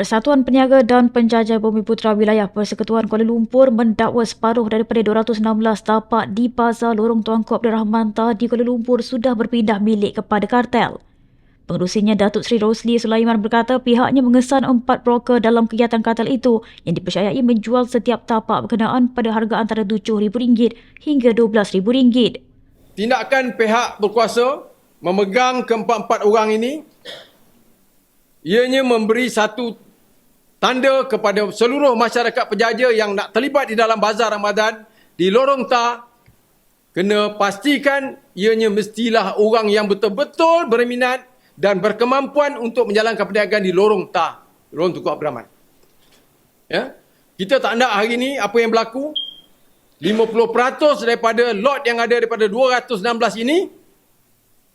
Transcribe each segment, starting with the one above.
Persatuan Peniaga dan Penjajah Bumi Putra Wilayah Persekutuan Kuala Lumpur mendakwa separuh daripada 216 tapak di Pasar Lorong Tuanku Abdul Rahman di Kuala Lumpur sudah berpindah milik kepada kartel. Pengerusinya Datuk Seri Rosli Sulaiman berkata pihaknya mengesan empat broker dalam kegiatan kartel itu yang dipercayai menjual setiap tapak berkenaan pada harga antara RM7,000 hingga RM12,000. Tindakan pihak berkuasa memegang keempat-empat orang ini ianya memberi satu tanda kepada seluruh masyarakat penjaja yang nak terlibat di dalam bazar Ramadan di lorong ta kena pastikan ianya mestilah orang yang betul-betul berminat dan berkemampuan untuk menjalankan perniagaan di lorong ta lorong Tukuk Abdul Rahman. Ya? Kita tak nak hari ini apa yang berlaku? 50% daripada lot yang ada daripada 216 ini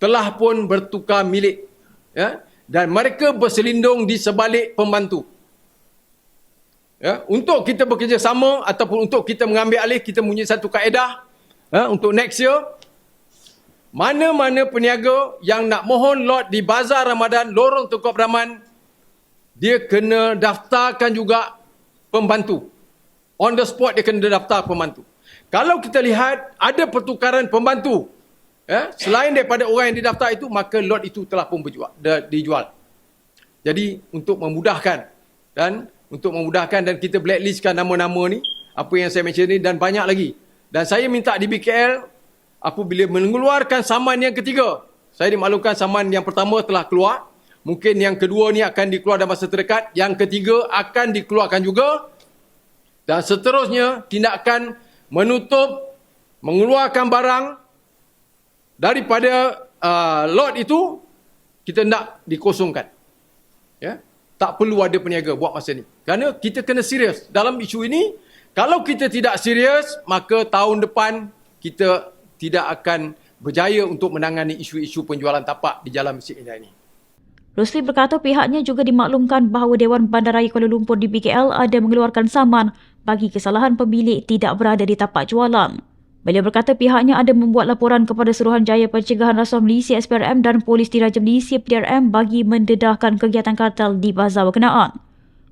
telah pun bertukar milik. Ya? Dan mereka berselindung di sebalik pembantu Ya, untuk kita bekerjasama ataupun untuk kita mengambil alih, kita punya satu kaedah ya, untuk next year. Mana-mana peniaga yang nak mohon lot di Bazar Ramadan, Lorong Tukuk Rahman, dia kena daftarkan juga pembantu. On the spot dia kena daftar pembantu. Kalau kita lihat ada pertukaran pembantu, ya, selain daripada orang yang didaftar itu, maka lot itu telah pun berjual, dijual. Jadi untuk memudahkan dan untuk memudahkan dan kita blacklistkan nama-nama ni apa yang saya mention ni dan banyak lagi. Dan saya minta di BKL apabila mengeluarkan saman yang ketiga saya dimaklumkan saman yang pertama telah keluar. Mungkin yang kedua ni akan dikeluar dalam masa terdekat. Yang ketiga akan dikeluarkan juga. Dan seterusnya tindakan menutup mengeluarkan barang daripada uh, lot itu kita nak dikosongkan. Ya tak perlu ada peniaga buat masa ni. Kerana kita kena serius dalam isu ini. Kalau kita tidak serius, maka tahun depan kita tidak akan berjaya untuk menangani isu-isu penjualan tapak di Jalan Mesir Indah ini. Rusli berkata pihaknya juga dimaklumkan bahawa Dewan Bandaraya Kuala Lumpur di BKL ada mengeluarkan saman bagi kesalahan pemilik tidak berada di tapak jualan. Beliau berkata pihaknya ada membuat laporan kepada Suruhanjaya Pencegahan Rasuah Malaysia SPRM dan Polis Diraja Malaysia PDRM bagi mendedahkan kegiatan kartel di bazar berkenaan.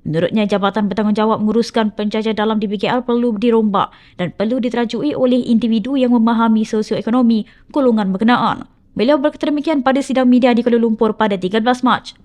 Menurutnya, jabatan bertanggungjawab menguruskan penjajah dalam di BKL perlu dirombak dan perlu diterajui oleh individu yang memahami sosioekonomi golongan berkenaan. Beliau berkata demikian pada sidang media di Kuala Lumpur pada 13 Mac.